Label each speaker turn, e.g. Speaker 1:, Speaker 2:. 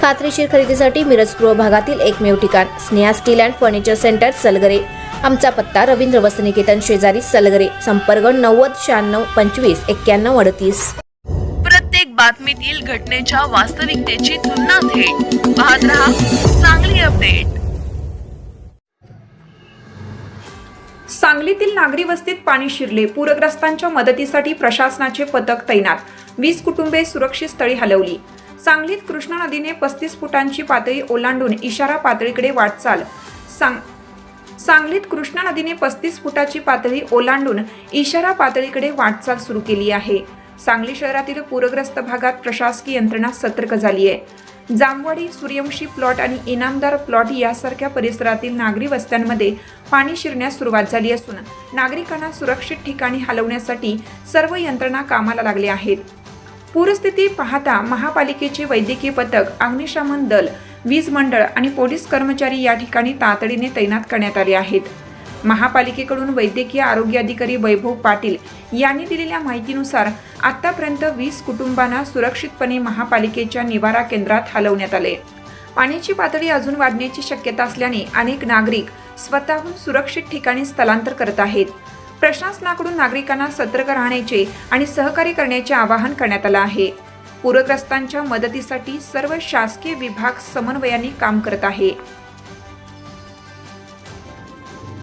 Speaker 1: खात्रीशीर खरेदीसाठी मिरज पूर्व भागातील एकमेव ठिकाण Sneha steel and furniture centre Salgare. आमचा पत्ता रवींद्र वसनिकेतन शेजारी सलगरे संपर्क नव्वद शहाण्णव पंचवीस एक्क्याण्णव अडतीस.
Speaker 2: प्रत्येक बातमीतील घटनेच्या वास्तविकतेची तुलना थेट. पाहत रहा चांगली अपडेट.
Speaker 3: सांगलीतील नागरी वस्तीत पाणी शिरले. पूरग्रस्तांच्या मदतीसाठी प्रशासनाचे पथक तैनात. वीस कुटुंबे सुरक्षित स्थळी हलवली. सांगलीत कृष्णा नदीने पस्तीस फुटांची पातळी ओलांडून इशारा पातळीकडे वाटचाल. सांग सांगलीत कृष्णा नदीने पस्तीस फुटाची पातळी ओलांडून इशारा पातळीकडे वाटचाल सुरू केली आहे. सांगली शहरातील पूरग्रस्त भागात प्रशासकीय यंत्रणा सतर्क झाली आहे. जामवाडी सूर्यवंशी प्लॉट आणि इनामदार प्लॉट यासारख्या परिसरातील नागरी वस्त्यांमध्ये पाणी शिरण्यास सुरुवात झाली असून नागरिकांना सुरक्षित ठिकाणी हलवण्यासाठी सर्व यंत्रणा कामाला लागल्या आहेत. पूरस्थिती पाहता महापालिकेचे वैद्यकीय पथक अग्निशमन दल वीज मंडळ आणि पोलीस कर्मचारी या ठिकाणी तातडीने तैनात करण्यात आले आहेत. महापालिकेकडून वैद्यकीय आरोग्य अधिकारी वैभव पाटील यांनी दिलेल्या माहितीनुसार आतापर्यंत वीस कुटुंबांना सुरक्षितपणे महापालिकेच्या निवारा केंद्रात हलवण्यात आले. पाण्याची पातळी अजून वाढण्याची शक्यता असल्याने अनेक नागरिक स्वतःहून सुरक्षित ठिकाणी स्थलांतर करत आहेत. प्रशासनाकडून नागरिकांना सतर्क राहण्याचे आणि सहकार्य करण्याचे आवाहन करण्यात आलं आहे. पूरग्रस्तांच्या मदतीसाठी सर्व शासकीय विभाग समन्वयाने काम करत आहे.